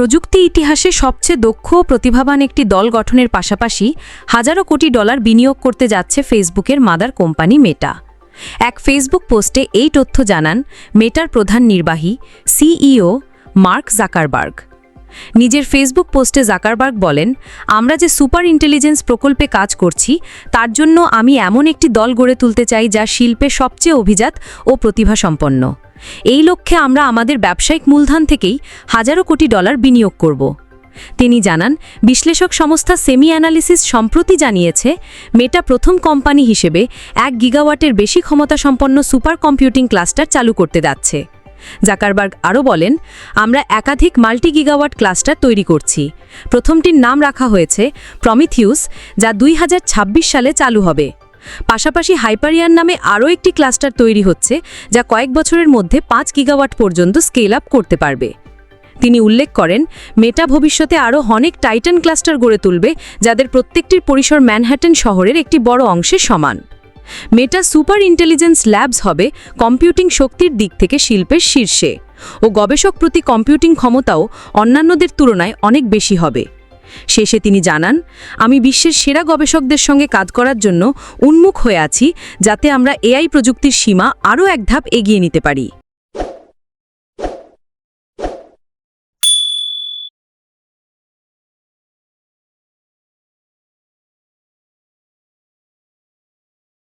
প্রযুক্তি ইতিহাসে সবচেয়ে দক্ষ ও প্রতিভাবান একটি দল গঠনের পাশাপাশি হাজারো কোটি ডলার বিনিয়োগ করতে যাচ্ছে ফেসবুকের মাদার কোম্পানি মেটা। এক ফেসবুক পোস্টে এই তথ্য জানান, মেটার প্রধান নির্বাহী, সিইও মার্ক জাকারবার্গ। নিজের ফেসবুক পোস্টে জাকারবার্গ বলেন, আমরা যে সুপার ইন্টেলিজেন্স প্রকল্পে কাজ করছি, তার জন্য আমি এমন একটি দল গড়ে তুলতে চাই যা শিল্পে সবচেয়ে অভিজাত ও প্রতিভাসম্পন্ন। এই লক্ষ্যে আমরা আমাদের ব্যবসায়িক মূলধন থেকেই হাজারো কোটি ডলার বিনিয়োগ করব। তিনি জানান, বিশ্লেষক সংস্থা সেমি অ্যানালিসিস সম্প্রতি জানিয়েছে, মেটা প্রথম কোম্পানি হিসেবে এক গিগাওয়াটের বেশি ক্ষমতাসম্পন্ন সুপার কম্পিউটিং ক্লাস্টার চালু করতে যাচ্ছে। জাকারবার্গ আরও বলেন, আমরা একাধিক মাল্টি গিগাওয়াট ক্লাস্টার তৈরি করছি। প্রথমটির নাম রাখা হয়েছে প্রমিথিউস, যা দুই হাজার ছাব্বিশ সালে চালু হবে। পাশাপাশি হাইপারিয়ান নামে আরও একটি ক্লাস্টার তৈরি হচ্ছে, যা কয়েক বছরের মধ্যে পাঁচ গিগাওয়াট পর্যন্ত স্কেল আপ করতে পারবে। তিনি উল্লেখ করেন, মেটা ভবিষ্যতে আরও অনেক টাইটান ক্লাস্টার গড়ে তুলবে, যাদের প্রত্যেকটির পরিসর ম্যানহ্যাটন শহরের একটি বড় অংশের সমান। মেটা সুপার ইন্টেলিজেন্স ল্যাবস হবে কম্পিউটিং শক্তির দিক থেকে শিল্পের শীর্ষে, ও গবেষক প্রতি কম্পিউটিং ক্ষমতাও অন্যান্যদের তুলনায় অনেক বেশি হবে। শেষে তিনি জানান, আমি বিশ্বের সেরা গবেষকদের সঙ্গে কাজ করার জন্য উন্মুখ হয়ে আছি যাতে আমরা এআই প্রযুক্তির সীমা আরও এক ধাপ এগিয়ে নিতে পারি।